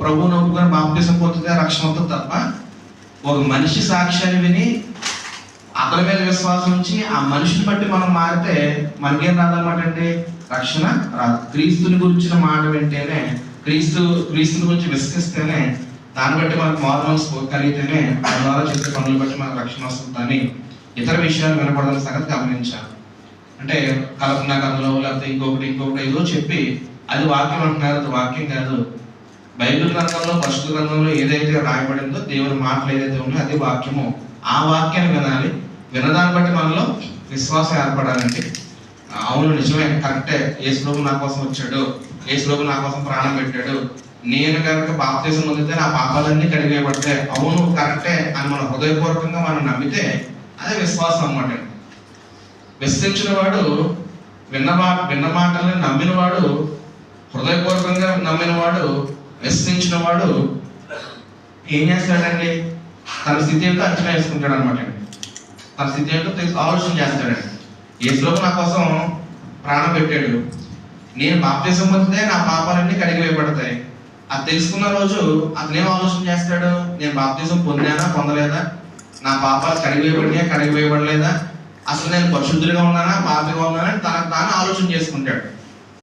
ప్రభువు ఒప్పుకొని బాప్తీసం పొందితే రక్షణ అవుతుంది తప్ప ఒక మనిషి సాక్ష్యాన్ని విని అతని మీద విశ్వాసం ఉంచి ఆ మనిషిని బట్టి మనం మారితే మనకేం రాదన్నమాట అండి? రక్షణ రాదు. క్రీస్తుని గురించిన మాట వింటేనే క్రీస్తు క్రీస్తుని గురించి విశ్వసిస్తేనే దాన్ని బట్టి మనకు మార్మల్స్ కలిగితేనే దాని ద్వారా చేసే పనులు బట్టి మనకు రక్షణ వస్తుందని ఇతర విషయాలు వినపడాలని సంగతి గమనించాలి అంటే కలపన కథలో లేకపోతే ఇంకొకటి ఇంకొకటి ఏదో చెప్పి అది వాక్యం అంటున్నారు అది వాక్యం కాదు. బైబిల్ గ్రంథంలో పరిశుద్ధ గ్రంథంలో ఏదైతే రాయబడిందో దేవుని మాటలు ఏదైతే ఉందో అది వాక్యము. ఆ వాక్యాన్ని వినాలి. వినదాన్ని బట్టి మనలో విశ్వాసం ఏర్పడాలండి. అవును నిజమే. కరెక్టే. ఏ శ్లోకం నా కోసం వచ్చాడు. ఏ శ్లోకం నా కోసం ప్రాణం పెట్టాడు. నేను కనుక బాప్తీసం పొందితే నా పాపాలన్నీ కడిగేయబడతాయి అవును కరెక్టే అని మన హృదయపూర్వకంగా మనం నమ్మితే అదే విశ్వాసం అన్నమాట. విశ్వసించిన వాడు విన్న మా విన్న మాటల్ని నమ్మిన వాడు హృదయపూర్వకంగా నమ్మిన వాడు విశ్వసించిన వాడు ఏం చేస్తాడండి? తన స్థితి ఏంటో అంచనా వేసుకుంటాడు అనమాట తన స్థితి ఏంటో ఆలోచన చేస్తాడండి. ఏ నా కోసం ప్రాణం పెట్టాడు? నేను బాప్తీసం పొందితే నా పాపాలన్నీ కడిగి వేయబడతాయి. అది తెలుసుకున్న రోజు అతనేం ఆలోచన చేస్తాడు? నేను బాప్తీసం పొందానా పొందలేదా? నా పాపాలు కడిగి వేయబడినా కడిగి వేయబడలేదా? అసలు నేను పరిశుద్ధులుగా ఉన్నానా పాపిగా ఉన్నానా తన తనకు తాను ఆలోచన చేసుకుంటాడు.